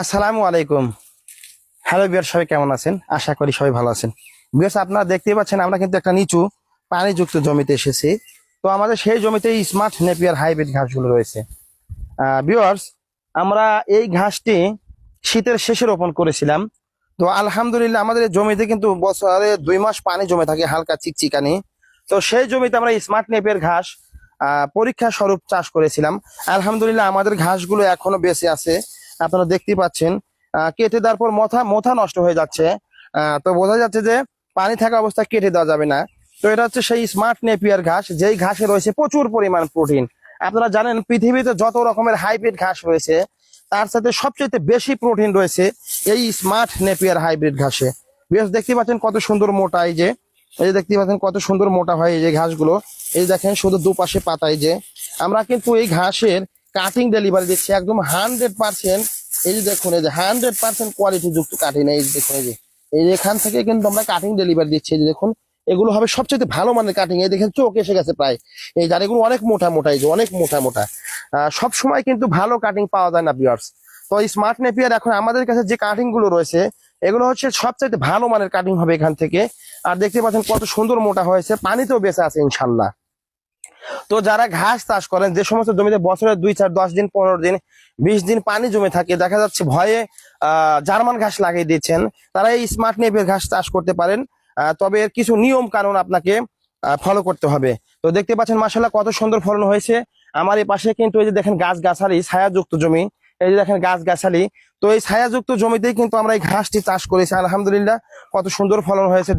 আসসালামু আলাইকুম হ্যালো বিয়ার সবাই কেমন আছেন? আশা করি সবাই ভালো আছেন। বিয়ার্স আপনারা দেখতেই পাচ্ছেন, আমরা কিন্তু একটা নিচু পানিযুক্ত জমিতে এসেছি। তো আমাদের সেই জমিতে স্মার্ট নেপিয়ার হাইব্রিড ঘাসগুলো রয়েছে। বিয়ার্স আমরা এই ঘাসটি শীতের শেষে রোপণ করেছিলাম। তো আলহামদুলিল্লাহ, আমাদের জমিতে কিন্তু বছরে দুই মাস পানি জমে থাকে, হালকা চিকচিকানি। তো সেই জমিতে আমরা স্মার্ট নেপের ঘাস পরীক্ষা স্বরূপ চাষ করেছিলাম। আলহামদুলিল্লাহ, আমাদের ঘাসগুলো এখনও বেঁচে আছে। আপনারা দেখতেই পাচ্ছেন কেটে দেওয়ার পর মথা মথা নষ্ট হয়ে যাচ্ছে। তো বোঝা যাচ্ছে যে পানি থাকা অবস্থা কেটে দেওয়া যাবে না। তো এটা হচ্ছে সেই স্মার্ট নেপিয়ার ঘাস, যেই ঘাসে রয়েছে প্রচুর পরিমাণ প্রোটিন আপনারা জানেন, পৃথিবীতে যত রকমের হাইব্রিড ঘাস রয়েছে, তার সাথে সবচেয়ে বেশি প্রোটিন রয়েছে এই স্মার্ট নেপিয়ার হাইব্রিড ঘাসে। বেশ দেখতে পাচ্ছেন কত সুন্দর মোটা এই যে এই যে দেখতে পাচ্ছেন কত সুন্দর মোটা হয় এই যে ঘাসগুলো। এই দেখেন শুধু দুপাশে পাতায় যে। আমরা কিন্তু এই ঘাসের কাটিং ডেলিভারি দিচ্ছে, একদম হান্ড্রেড পার্সেন্ট এই যে দেখুন, এই যে হান্ড্রেড পার্সেন্ট কোয়ালিটি যুক্ত কাটিং এই যে দেখুন, এই যে। এই এখান থেকে কিন্তু আমরা কাটিং ডেলিভারি দিচ্ছি, এই যে দেখুন, এগুলো হবে সবচেয়ে ভালো মানের কাটিং এই দেখেন, চোখ এসে গেছে প্রায়। এই যার এগুলো অনেক মোটা মোটা, এই যে অনেক মোটা মোটা। সব সময় কিন্তু ভালো কাটিং পাওয়া যায় না বিয়ার্স তো স্মার্ট নেপিয়ার এখন আমাদের কাছে যে কাটিংগুলো রয়েছে, এগুলো হচ্ছে সবচাইতে ভালো মানের কাটিং হবে এখান থেকে। আর দেখতে পাচ্ছেন কত সুন্দর মোটা হয়েছে, পানিতেও বেঁচে আছে, ইনশাল্লাহ। তো যারা ঘাস চাষ করেন, যে সমস্ত জমিতে বছরে দুই চার, দশ দিন, পনেরো দিন, বিশ দিন পানি জমে থাকে, দেখা যাচ্ছে ভয়ে জার্মান ঘাস লাগিয়ে দিচ্ছেন তারা এই স্মার্ট নেপের ঘাস চাষ করতে পারেন। তবে এর কিছু নিয়ম কানুন আপনাকে ফলো করতে হবে। তো দেখতে পাচ্ছেন মাসাল্লাহ কত সুন্দর ফলন হয়েছে। আমার এই পাশে কিন্তু এই যে দেখেন গাছ গাছালি ছায়াযুক্ত জমি। এই যে দেখেন গাছ গাছালি তো এই ছায়াযুক্ত জমিতেই কিন্তু আমরা এই ঘাসটি চাষ করেছি। আলহামদুলিল্লাহ, কত সুন্দর ফলন হয়েছে